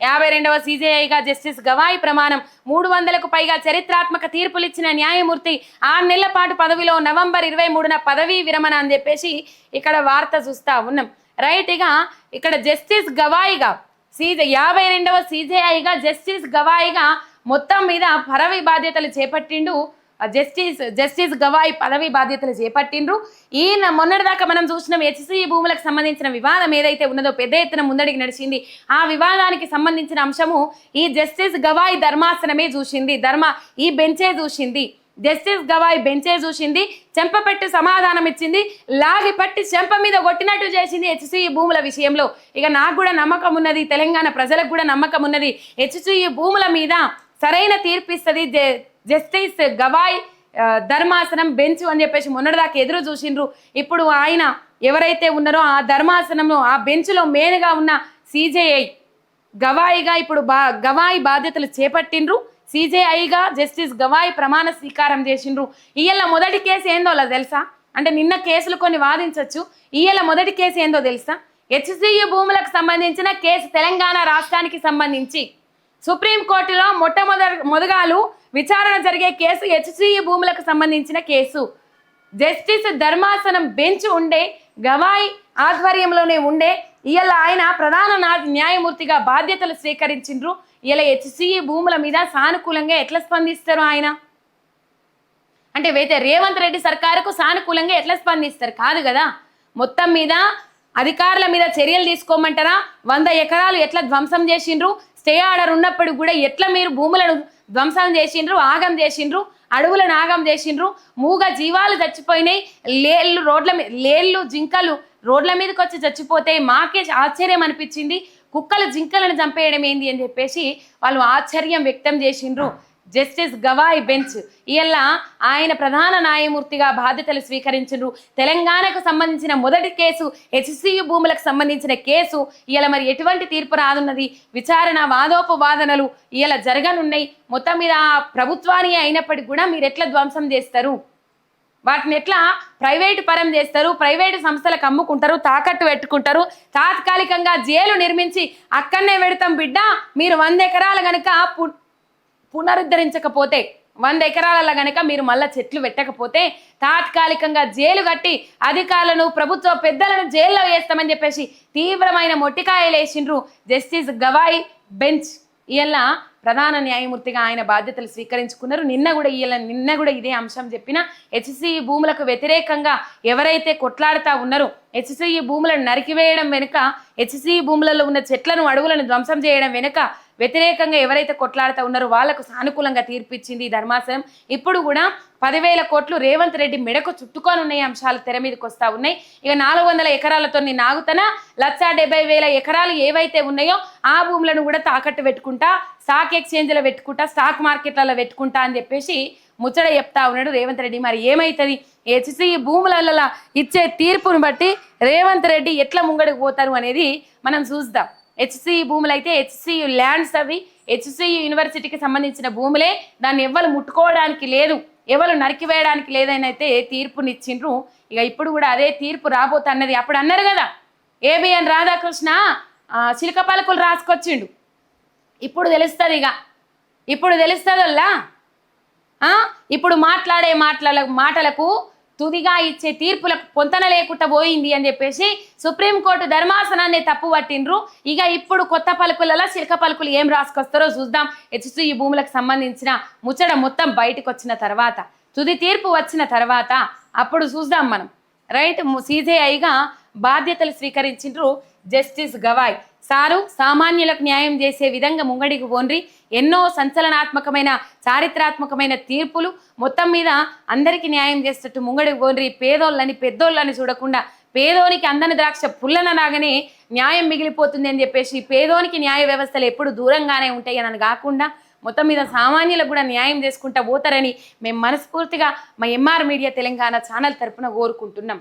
యాభై రెండవ సీజేఐగా జస్టిస్ గవాయి ప్రమాణం మూడు వందలకు పైగా చరిత్రాత్మక తీర్పులిచ్చిన న్యాయమూర్తి ఆరు నెలల పాటు పదవిలో నవంబర్ ఇరవై మూడున పదవీ విరమణ అని చెప్పేసి ఇక్కడ వార్త చూస్తా ఉన్నాం. రైట్ ఇక ఇక్కడ జస్టిస్ గవాయిగా సీజే యాభై రెండవ సీజేఐగా జస్టిస్ గవాయిగా మొత్తం మీద పరవి బాధ్యతలు చేపట్టిండు జస్టిస్ జస్టిస్ గవాయి పదవి బాధ్యతలు చేపట్టిండ్రు. ఈయన మొన్నటిదాకా మనం చూసిన హెచ్సి భూములకు సంబంధించిన వివాదం ఏదైతే ఉన్నదో పెద్ద ఎత్తున ముందడికి నడిచింది. ఆ వివాదానికి సంబంధించిన అంశము ఈ జస్టిస్ గవాయి ధర్మాసనమే చూసింది. ధర్మ ఈ బెంచే చూసింది. జస్టిస్ గవాయి బెంచే చూసింది. చెంపపెట్టి సమాధానం ఇచ్చింది. లాగి పట్టి చెంప మీద కొట్టినట్టు చేసింది హెచ్సిఈ భూముల విషయంలో. ఇక నాకు కూడా నమ్మకం ఉన్నది. తెలంగాణ ప్రజలకు కూడా నమ్మకం ఉన్నది. హెచ్సిఈ భూముల మీద సరైన తీర్పు ఇస్తుంది జస్టిస్ గవాయ్ ధర్మాసనం బెంచ్ అని చెప్పేసి మొన్నటిదాకా ఎదురు చూసిండ్రు. ఇప్పుడు ఆయన ఎవరైతే ఉన్నారో ఆ ధర్మాసనంలో ఆ బెంచ్లో మేలుగా ఉన్న సిజేఐ గవాయిగా ఇప్పుడు బా గవాయి బాధ్యతలు చేపట్టిండ్రు. సిజేఐగా జస్టిస్ గవాయి ప్రమాణ స్వీకారం చేసిండ్రు. ఇయ్యాల మొదటి కేసు ఏందో అలా తెలుసా? అంటే నిన్న కేసులు కొన్ని వాదించవచ్చు ఇయ్యాల మొదటి కేసు ఏందో తెలుసా? హెచ్సియు భూములకు సంబంధించిన కేసు తెలంగాణ రాష్ట్రానికి సంబంధించి. సుప్రీంకోర్టులో మొట్టమొదటి మొదగాలు విచారణ జరిగే కేసు హెచ్సిఈ భూములకు సంబంధించిన కేసు. జస్టిస్ ధర్మాసనం బెంచ్ ఉండే గవాయి ఆధ్వర్యంలోనే ఉండే ఇవాళ ఆయన ప్రధాన నా- న్యాయమూర్తిగా బాధ్యతలు స్వీకరించిండ్రు. ఇలా హెచ్సిఈ భూముల మీద సానుకూలంగా ఎట్లా స్పందిస్తారు ఆయన? అంటే అయితే రేవంత్ రెడ్డి సర్కారుకు సానుకూలంగా ఎట్లా స్పందిస్తారు? కాదు కదా. మొత్తం మీద అధికారుల మీద చర్యలు తీసుకోమంటారా? వంద ఎకరాలు ఎట్లా ధ్వంసం చేసిండ్రు? స్టే ఆర్డర్ ఉన్నప్పుడు కూడా ఎట్లా మీరు భూములను ధ్వంసం చేసిండ్రు ఆగం చేసిండ్రు అడవులను ఆగం చేసిండ్రు మూగ జీవాలు చచ్చిపోయినాయి లేళ్ళు రోడ్ల మీద లేళ్ళు జింకలు రోడ్ల మీదకి వచ్చి చచ్చిపోతే మాకే ఆశ్చర్యం అనిపించింది. కుక్కలు జింకలను చంపేయడం ఏంది అని చెప్పేసి వాళ్ళు ఆశ్చర్యం వ్యక్తం చేసిండ్రు. Justice Gavai bench. ఈయల్ల ఆయన ప్రధాన న్యాయమూర్తిగా బాధ్యతలు స్వీకరించారు తెలంగాణకు సంబంధించిన మొదటి కేసు హెచ్సియు భూములకు సంబంధించిన కేసు ఇవాళ మరి ఎటువంటి తీర్పు రానున్నది? విచారణ వాదోపవాదనలు ఇవాళ జరగనున్నాయి. మొత్తం మీద ప్రభుత్వాన్ని అయినప్పటికీ కూడా మీరు ఎట్లా ధ్వంసం చేస్తారు? వాటిని ఎట్లా ప్రైవేటు పరం చేస్తారు? ప్రైవేటు సంస్థలకు అమ్ముకుంటారు? తాకట్టు పెట్టుకుంటారు? తాత్కాలికంగా జైలు నిర్మించి అక్కడనే పెడతాం బిడ్డ. మీరు వంద ఎకరాలు కనుక పు- పునరుద్ధరించకపోతే వంద ఎకరాలలో గనక మీరు మళ్ళా చెట్లు పెట్టకపోతే తాత్కాలికంగా జైలు కట్టి అధికారులను ప్రభుత్వ పెద్దలను జైల్లో వేస్తామని చెప్పేసి తీవ్రమైన మొట్టికాయలు వేసిండ్రు జస్టిస్ గవాయి బెంచ్. ఇలా ప్రధాన న్యాయమూర్తిగా ఆయన బాధ్యతలు స్వీకరించుకున్నారు. నిన్న కూడా ఈయన నిన్న కూడా ఇదే అంశం చెప్పిన హెచ్సిఈ భూములకు వ్యతిరేకంగా ఎవరైతే కొట్లాడుతా ఉన్నారో హెచ్సిఈ భూములను నరికివేయడం వెనుక హెచ్సిఈ భూములలో ఉన్న చెట్లను అడవులను ధ్వంసం చేయడం వెనుక వ్యతిరేకంగా ఎవరైతే కొట్లాడుతూ ఉన్నారో వాళ్ళకు సానుకూలంగా తీర్పిచ్చింది ఈ ధర్మాసనం. ఇప్పుడు కూడా పదివేల కోట్లు రేవంత్ రెడ్డి మెడకు చుట్టుకొని ఉన్నాయి అంశాలు తెర మీదకి వస్తా ఉన్నాయి. ఇక నాలుగు వందల ఎకరాలతో నేను ఆగుతానా లక్ష డెబ్బై వేల ఎకరాలు ఏవైతే ఉన్నాయో ఆ భూములను కూడా తాకట్టు పెట్టుకుంటా స్టాక్ ఎక్స్చేంజ్లో పెట్టుకుంటా స్టాక్ మార్కెట్లలో పెట్టుకుంటా అని చెప్పేసి ముచ్చట చెప్తా ఉన్నాడు రేవంత్ రెడ్డి. మరి ఏమవుతుంది హెచ్సి భూములలో ఇచ్చే తీర్పును బట్టి రేవంత్ రెడ్డి ఎట్లా ముంగడికి పోతారు అనేది మనం చూద్దాం. హెచ్సి భూములు అయితే హెచ్సి ల్యాండ్స్ అవి హెచ్సి యూనివర్సిటీకి సంబంధించిన భూములే. దాన్ని ఎవ్వరు ముట్టుకోవడానికి లేదు ఎవరు నరికివేయడానికి లేదని అయితే తీర్పునిచ్చిండ్రు. ఇక ఇప్పుడు కూడా అదే తీర్పు రాబోతున్నది. అప్పుడు అన్నారు కదా ఏబిఎన్ రాధాకృష్ణ ఆ, చిలక పలుకులు రాసుకొచ్చిండు. ఇప్పుడు తెలుస్తుంది ఇక. ఇప్పుడు తెలుస్తుందల్లా ఇప్పుడు మాట్లాడే మాటల మాటలకు తుదిగా ఇచ్చే తీర్పులకు పొంతన లేకుండా పోయింది అని చెప్పేసి సుప్రీంకోర్టు ధర్మాసనాన్ని తప్పు పట్టిండ్రు. ఇక ఇప్పుడు కొత్త పలుకులలో చిలక పలుకులు ఏం రాసుకొస్తారో చూద్దాం. హెచ్సి ఈ భూములకు సంబంధించిన ముచ్చట మొత్తం బయటకు వచ్చిన తర్వాత తుది తీర్పు వచ్చిన తర్వాత అప్పుడు చూద్దాం మనం. రైట్ సీజేఐగా బాధ్యతలు స్వీకరించిండ్రు జస్టిస్ గవాయ్. సారు సామాన్యులకు న్యాయం చేసే విధంగా ముంగడికి పోండ్రి ఎన్నో సంచలనాత్మకమైన చారిత్రాత్మకమైన తీర్పులు మొత్తం మీద అందరికీ న్యాయం చేసేటట్టు ముంగడికి పోండ్రి పేదోళ్ళని పెద్దోళ్ళని చూడకుండా పేదోనికి అందని ద్రాక్ష పుల్లన నాగనే న్యాయం మిగిలిపోతుంది అని చెప్పేసి పేదోనికి న్యాయ వ్యవస్థలు ఎప్పుడు దూరంగానే ఉంటాయి అని కాకుండా మొత్తం మీద సామాన్యులకు కూడా న్యాయం చేసుకుంటా పోతారని మేము మనస్ఫూర్తిగా మా ఎంఆర్ మీడియా తెలంగాణ ఛానల్ తరపున కోరుకుంటున్నాం.